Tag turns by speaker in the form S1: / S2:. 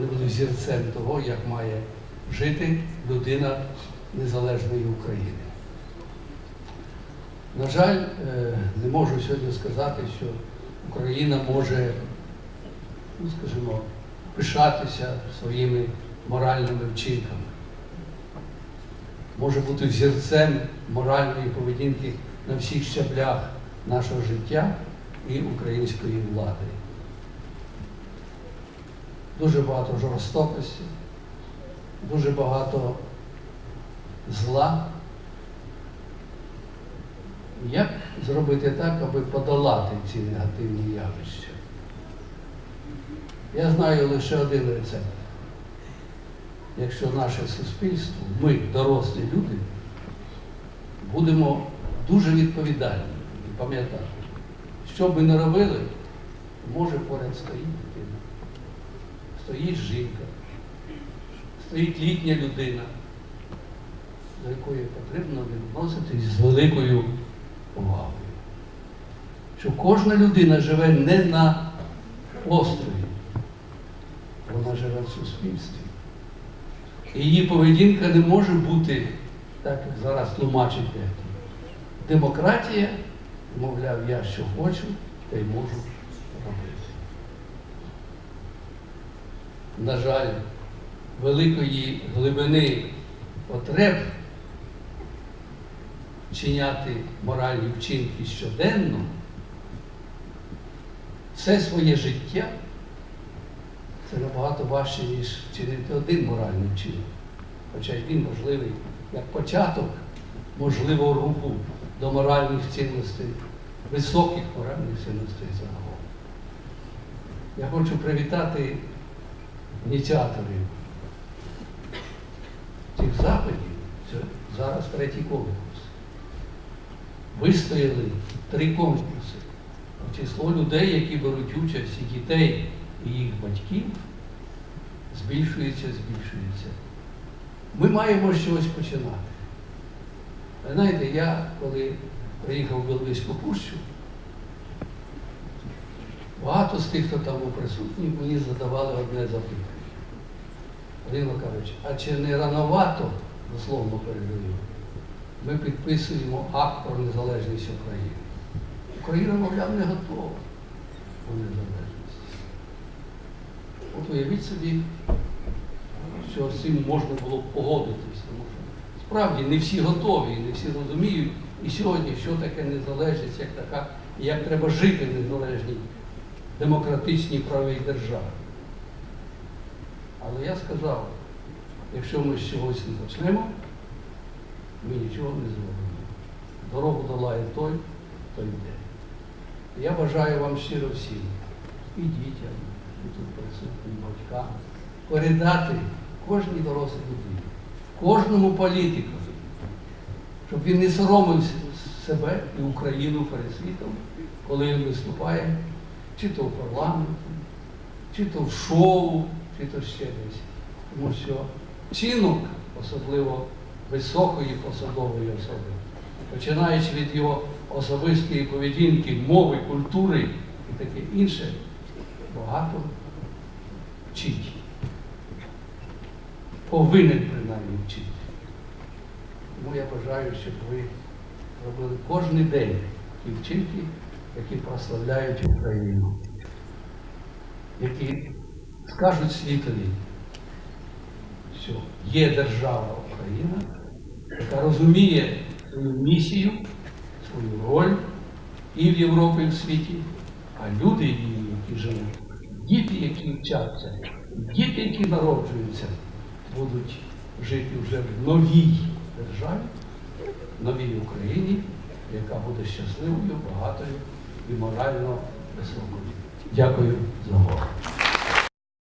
S1: вони були зірцем того, як має жити людина незалежної України. На жаль, е, не можу сьогодні сказати, що Україна може, ну скажімо, пишатися своїми моральними вчинками. Може бути взірцем моральної поведінки на всіх щаблях нашого життя і української влади. Дуже багато жорстокості, дуже багато зла. Як зробити так, аби подолати ці негативні явища? Я знаю лише один рецепт. Якщо наше суспільство, ми, дорослі люди, будемо дуже відповідальні і пам'ятати, що б ми не робили, може поряд стоїть дитина, стоїть жінка, стоїть літня людина, до якої потрібно відноситись з великою повагою. Що кожна людина живе не на острові, вона живе в суспільстві. І її поведінка не може бути, так як зараз тлумачить. Демократія, мовляв, я що хочу, те й можу робити. На жаль, великої глибини потреб вчиняти моральні вчинки щоденно, все своє життя це набагато важче, ніж вчинити один моральний вчинок. Хоча він важливий як початок можливого руху до моральних цінностей, високих моральних цінностей загалом. Я хочу привітати ініціаторів цих заходів. Зараз третій конкурс. Вистояли три конкурси. Число людей, які беруть участь, і дітей, і їх батьків, збільшується, збільшується. Ми маємо чогось починати. Ви знаєте, я, коли приїхав в Біловиську пущу, багато з тих, хто там був присутній, мені задавали одне запитання. Вадим Макарович, а чи не рановато, дословно передаю, ми підписуємо акт про незалежність України? Україна, мовляв, не готова до незалежності. От уявіть собі, що цим можна було б погодитись, тому що справді не всі готові, не всі розуміють і сьогодні, що таке незалежність, як така, як треба жити в незалежній демократичній правовій державі. Але я сказав, якщо ми з чогось не почнемо, ми нічого не зробимо. Дорогу долає той, хто йде. Я бажаю вам щиро всім, і дітям, і тут присутнім батькам, передати кожній дорослій людині, кожному політику, щоб він не соромив себе і Україну перед світом, коли він виступає, чи то в парламенті, чи то в шоу, чи то ще десь. Тому що чинок, особливо високої посадової особи, починаючи від його особистої поведінки, мови, культури і таке інше, багато вчить. Повинен принаймні вчити. Тому я бажаю, щоб ви робили кожен день ті вчинки, які прославляють Україну, які скажуть світові, що є держава Україна, яка розуміє свою місію, свою роль і в Європі, і в світі, а люди її, які живуть, діти, які вчаться, діти, які народжуються, будуть жити вже в новій державі, в новій Україні, яка буде щасливою, багатою і морально високою. Дякую за увагу.